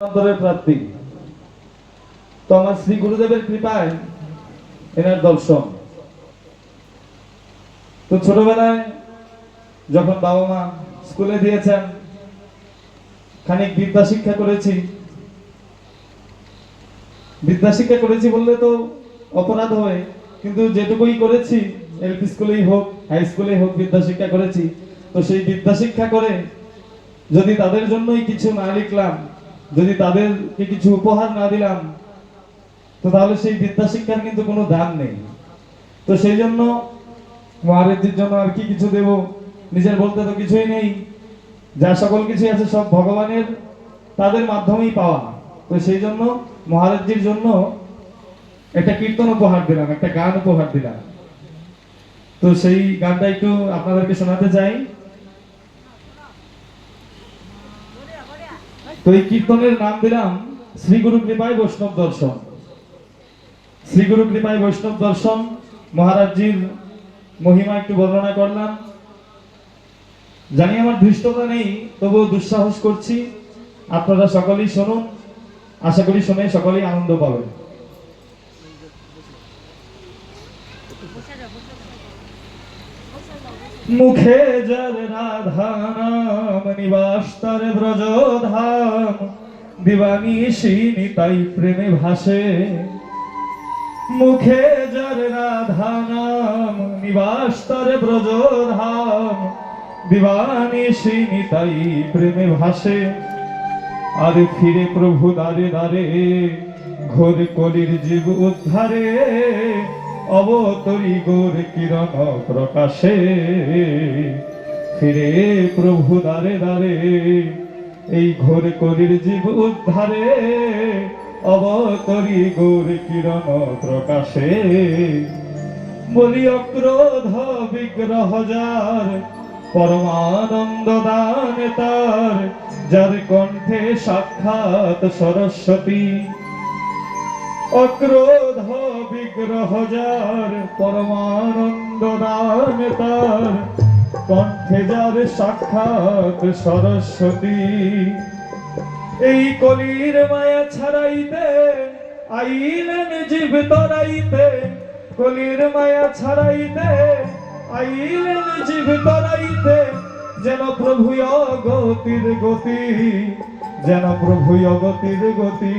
প্রাপ্তি। তো আমার শ্রী গুরুদেবের কৃপায় এনার দর্শন। তো ছোটবেলায় যখন বাবা মা স্কুলে দিয়েছেন, খানিক বিদ্যা শিক্ষা করেছি। বিদ্যা শিক্ষা করেছি বললে তো অপরাধ হয়, কিন্তু যেটুকুই করেছি এলপি স্কুলেই হোক, হাই স্কুলেই হোক বিদ্যা শিক্ষা করেছি। তো সেই বিদ্যা শিক্ষা করে যদি তাদের জন্যই কিছু না লিখলাম যদি তাদেরকে কিছু উপহার না দিলাম, তো তাহলে সেই বিদ্যা শিক্ষার কিন্তু কোনো দাম নেই। তো সেই জন্য মহারাজজির জন্য আর কি কিছু দেব? নিজের বলতে তো কিছুই নেই। যা সকল কিছুই আছে সব ভগবানের, তাদের মাধ্যমেই পাওয়া। তো সেই জন্য মহারাজজির জন্য একটা কীর্তন উপহার দিলাম, একটা গান উপহার দিলাম। তো সেই গানটা একটু আপনাদেরকে শোনাতে চাই। তো এই কীর্তনের নাম দিলাম শ্রী গুরু কৃপায় বৈষ্ণব দর্শন। শ্রী গুরু কৃপায় বৈষ্ণব দর্শন, মহারাজজির মহিমা একটু বর্ণনা করলাম। জানি আমার ধৃষ্টতা নেই, তবুও দুঃসাহস করছি। আপনারা সকলেই শুনুন, আশা করি শুনে সকলেই আনন্দ পাবেন। মুখে যার রাধা নাম নিবাস তার ব্রজধাম। দিবানিশি নিতাই প্রেমে ভাসে। মুখে যার রাধা নাম নিবাস তার ব্রজধাম। দিবানিশি নিতাই প্রেমে ভাসে। আর ফিরে প্রভু দারে দারে ঘোর কলির জীব উদ্ধারে। অবতরি গোর কিরণ প্রকাশে। ফিরে প্রভু দারে দারে এই ঘোর কলির জীব উদ্ধারে। অবতরি গোর কিরণ প্রকাশে। বলি অক্রোধ বিগ্রহ যার, পরমানন্দ দান তার। যার কণ্ঠে সাক্ষাৎ সরস্বতী অক্রোধ বিগ্রহ যার পরমানন্দ দান তার। কণ্ঠে যার সাক্ষাৎ সরস্বতী। এই কলির মায়া ছাড়াইতে আইলেন জীব তরাইতে। কলির মায়া ছাড়াইতে আইলেন জীব তরাইতে। যেন প্রভু অগতির গতি, যেন প্রভু অগতির গতি।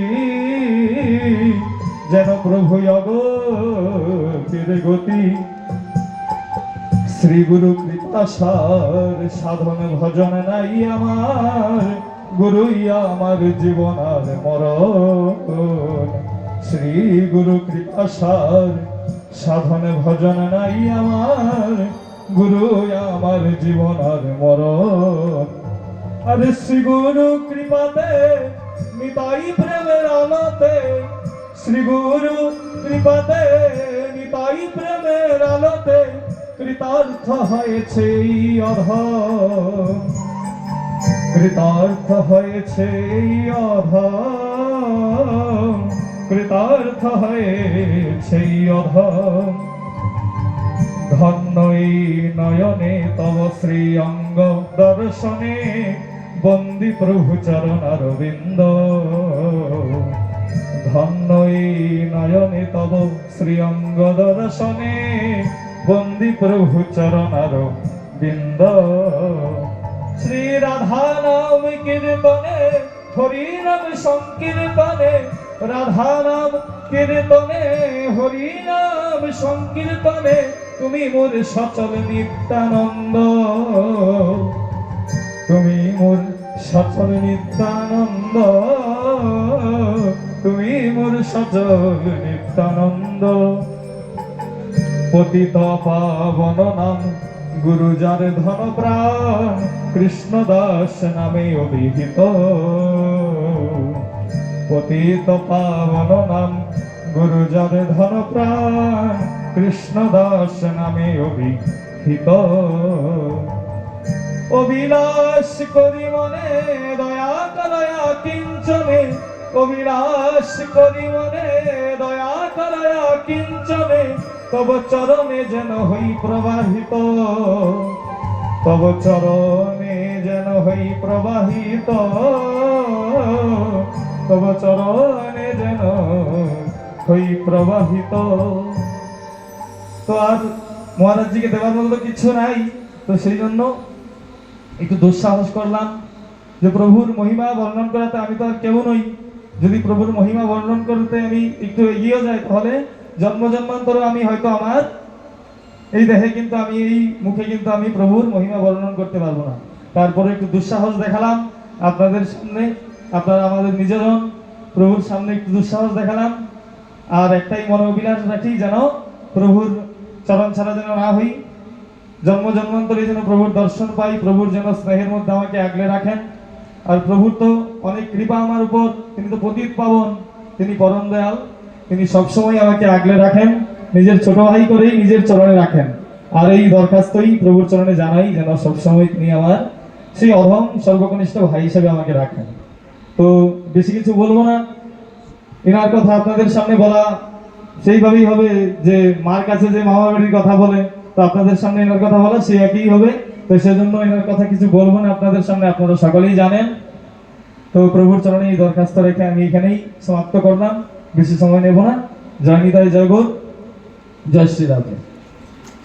যেন প্রভু অগতির গতি। শ্রী গুরু কৃপাসার সাধন ভজন নাই আমার। গুরুই আমার জীবন আর মরণ। শ্রী গুরু কৃপাসার সাধন ভজন নাই আমার। গুরু আমার জীবন আর মরণ। আরে শ্রী গুরু কৃপাতে, নিতাই প্রেমের আলোতে শ্রী গুরু কৃপাতে নিতাই প্রেমের আলোতে কৃতার্থ হয়েছে এই কৃতার্থ হয়েছে এই কৃতার্থ হয়েছে এই অধম ধন্য নয়নে তব শ্রী অঙ্গ দর্শনে বন্দি প্রভু চরণ অরবিন্দ ধন্য এই নয়নে তব শ্রী অঙ্গ দর্শনে বন্দি প্রভু চরণ অরবিন্দ শ্রী রাধা নাম কীর্তনে হরি নাম সংকীর্তনে। রাধা নাম কীর্তনে হরি নাম সংকীর্তনে। তুমি মোর সচল নিত্যানন্দ। তুমি মোর সচল নিত্যানন্দ। তুমি মোর সচল নিত্যানন্দ পতিত পাবন নাম গুরু যার ধন প্রাণ কৃষ্ণ দাস নামে অভিহিত। পতিত পাবন নাম গুরু যার ধন প্রাণ কৃষ্ণ দাস নামে অভিহিত। অবিলাস করি মনে, দয়া করয়া কিঞ্চনে অবিলাস করি মনে, দয়া করয়া কিঞ্চনে, তব চরণে যেন হই প্রবাহিত। তব চরণে যেন হই প্রবাহিত। তব চরণে যেন হই প্রবাহিত। তো আর মহারাজজিকে দেওয়ার মতো কিছু নাই। তো সেই জন্য একটু দুঃসাহস করলাম যে প্রভুর মহিমা বর্ণন করাতে আমি তো আর কেউ নই। যদি প্রভুর মহিমা বর্ণন করতে আমি একটু এগিয়েও যাই, তাহলে জন্ম জন্মান্তরে আমি হয়তো আমার এই দেহে কিন্তু আমি, এই মুখে কিন্তু আমি প্রভুর মহিমা বর্ণন করতে পারব না। তারপরে একটু দুঃসাহস দেখালাম আপনাদের সামনে, আপনারা আমাদের নিজেজন প্রভুর সামনে একটু দুঃসাহস দেখালাম। আর একটাই মনে অভিলাষ রাখি যেন প্রভুর চরণ ছাড়া যেন না হই। জন্ম জন্মান্তরে যেন প্রভুর দর্শন পাই, প্রভুর যেন স্নেহের মধ্যে আমাকে আগলে রাখেন। আর প্রভুর তো অনেক কৃপা আমার উপর। তিনি তো পতিত পাবন, তিনি পরম দয়াল। তিনি সবসময় আমাকে আগলে রাখেন, নিজের ছোট ভাই করেই নিজের চরণে রাখেন। আর এই দরখাস্তই প্রভুর চরণে জানাই যেন সবসময় তিনি আমার সেই অধম সর্বকনিষ্ঠ ভাই হিসেবে আমাকে রাখেন। তো বেশি কিছু বলব না। এনার কথা আপনাদের সামনে বলা সেইভাবেই হবে যে, মার কাছে যে মামা বাড়ির কথা বলে, তো আপনাদের সামনে এনার কথা বলা সেই একই হবে। তো সেজন্য এনার কথা কিছু বলব না, আপনাদের সামনে আপনারা সকলেই জানেন। তো প্রভুর চরণে এই দরখাস্ত রেখে আমি এখানেই সমাপ্ত করলাম। বেশি সময় নেব না। জয় নিতাই জয় গৌর। জয় শ্রী